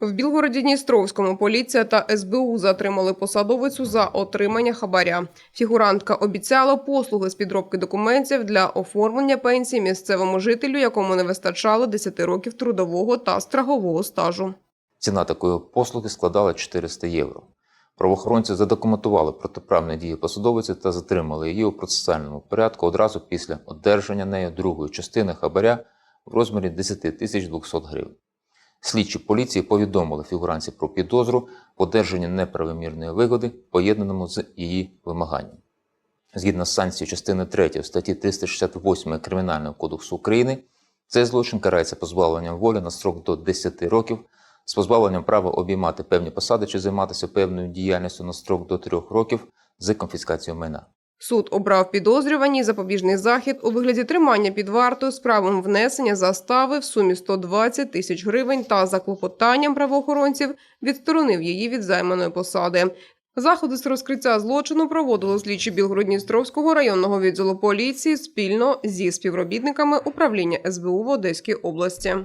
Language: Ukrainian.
В Білгороді-Дністровському поліція та СБУ затримали посадовицю за отримання хабаря. Фігурантка обіцяла послуги з підробки документів для оформлення пенсії місцевому жителю, якому не вистачало 10 років трудового та страхового стажу. Ціна такої послуги складала 400 євро. Правоохоронці задокументували протиправні дії посадовиці та затримали її у процесуальному порядку одразу після одержання нею другої частини хабаря в розмірі 10 тисяч 200 гривень. Слідчі поліції повідомили фігуранці про підозру в одержанні неправомірної вигоди, поєднаному з її вимаганням. Згідно з санкцією частини 3 статті 368 Кримінального кодексу України, цей злочин карається позбавленням волі на строк до 10 років з позбавленням права обіймати певні посади чи займатися певною діяльністю на строк до 3 років з конфіскацією майна. Суд обрав підозрюваній запобіжний захід у вигляді тримання під вартою з правом внесення застави в сумі 120 тисяч гривень та за клопотанням правоохоронців відсторонив її від займаної посади. Заходи з розкриття злочину проводили слідчі Білгородністровського районного відділу поліції спільно зі співробітниками управління СБУ в Одеській області.